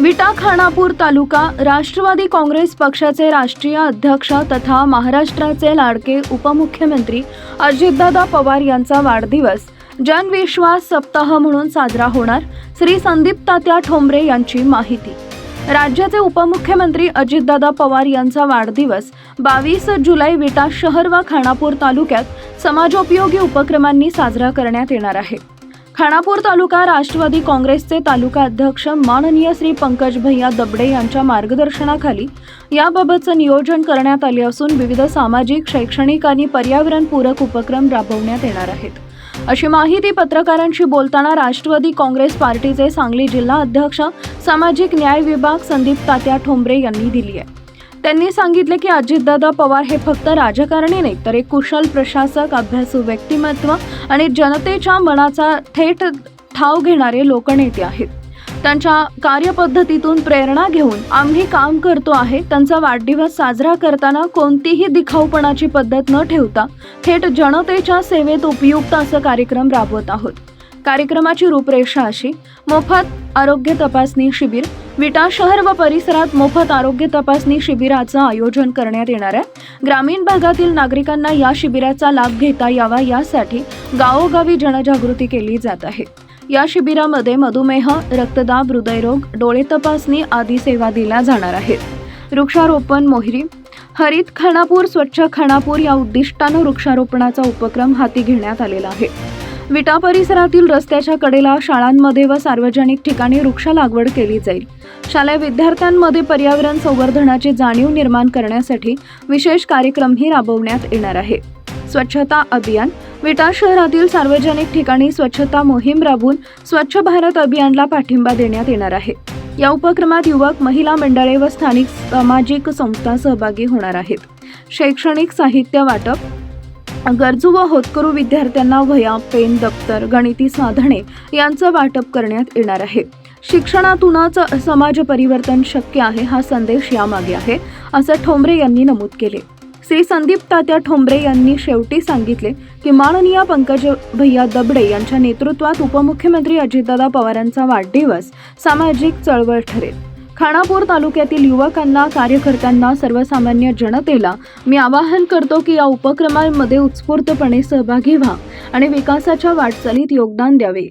विटा खानापूर तालुका राष्ट्रवादी काँग्रेस पक्षाचे राष्ट्रीय अध्यक्ष तथा महाराष्ट्राचे लाडके उपमुख्यमंत्री अजितदादा पवार यांचा वाढदिवस जनविश्वास सप्ताह म्हणून साजरा होणार श्री संदीप तात्या ठोंबरे यांची माहिती. राज्याचे उपमुख्यमंत्री अजितदादा पवार यांचा वाढदिवस बावीस जुलै विटा शहर व खानापूर तालुक्यात समाजोपयोगी उपक्रमांनी साजरा करण्यात येणार आहे. खानापूर तालुका राष्ट्रवादी काँग्रेसचे तालुका अध्यक्ष माननीय श्री पंकज भैया दबडे यांच्या मार्गदर्शनाखाली याबाबतचं नियोजन करण्यात आले असून विविध सामाजिक शैक्षणिक आणि पर्यावरणपूरक उपक्रम राबवण्यात येणार आहेत. अशी माहिती पत्रकारांशी बोलताना राष्ट्रवादी काँग्रेस पार्टीचे सांगली जिल्हा अध्यक्ष सामाजिक न्याय विभाग संदीप तात्या ठोंबरे यांनी दिली आहे. त्यांनी सांगितले की अजितदादा पवार हे फक्त राजकारणी नाही तर एक कुशल प्रशासक अभ्यासू व्यक्तिमत्व आणि जनतेच्या मनाचा थेट ठाव घेणारे लोकनेते आहेत. त्यांच्या कार्यपद्धतीतून प्रेरणा घेऊन आम्ही काम करतो आहे त्यांचा वाढदिवस साजरा करताना कोणतीही दिखाऊपणाची पद्धत न ठेवता थेट जनतेच्या सेवेत उपयुक्त असं कार्यक्रम राबवत आहोत. कार्यक्रमाची रूपरेषा अशी मोफत आरोग्य तपासणी शिबिर विटा शहर व परिसरात मोफत आरोग्य तपासणी शिबिराचं आयोजन करण्यात येणार आहे. ग्रामीण भागातील नागरिकांना या शिबिराचा लाभ घेता यावा यासाठी गावोगावी जनजागृती केली जात आहे. या शिबिरामध्ये मधुमेह रक्तदाब हृदयरोग डोळे तपासणी आदी सेवा दिल्या जाणार आहेत. वृक्षारोपण मोहिरी हरित खानापूर स्वच्छ खानापूर या उद्दिष्टानं वृक्षारोपणाचा उपक्रम हाती घेण्यात आलेला आहे. विटा परिसरातील रस्त्याच्या कडेला शाळांमध्ये व सार्वजनिक ठिकाणी वृक्ष लागवड केली जाईल. शालेय विद्यार्थ्यांमध्ये पर्यावरण संवर्धनाची जाणीव निर्माण करण्यासाठी विशेष कार्यक्रमही राबवण्यात येणार आहे. स्वच्छता अभियान विटा शहरातील सार्वजनिक ठिकाणी स्वच्छता मोहीम राबवून स्वच्छ भारत अभियानला पाठिंबा देण्यात येणार आहे. या उपक्रमात युवक महिला मंडळे व स्थानिक सामाजिक संस्था सहभागी होणार आहेत. शैक्षणिक साहित्य वाटप गरजू व होतकरू विद्यार्थ्यांना वह्या पेन दप्तर गणिती साधने यांचं वाटप करण्यात येणार आहे. शिक्षणातूनच समाज परिवर्तन शक्य आहे हा संदेश यामागे आहे असं ठोंबरे यांनी नमूद केले. श्री संदीप तात्या ठोंबरे यांनी शेवटी सांगितले की माननीय पंकज भैया दबडे यांच्या नेतृत्वात उपमुख्यमंत्री अजितदादा पवारांचा वाढदिवस सामाजिक चळवळ ठरेल. खानापूर तालुक्यातील युवकांना कार्यकर्त्यांना सर्वसामान्य जनतेला मी आवाहन करतो की या उपक्रमांमध्ये उत्स्फूर्तपणे सहभागी व्हा आणि विकासाच्या वाटचालीत योगदान द्यावे.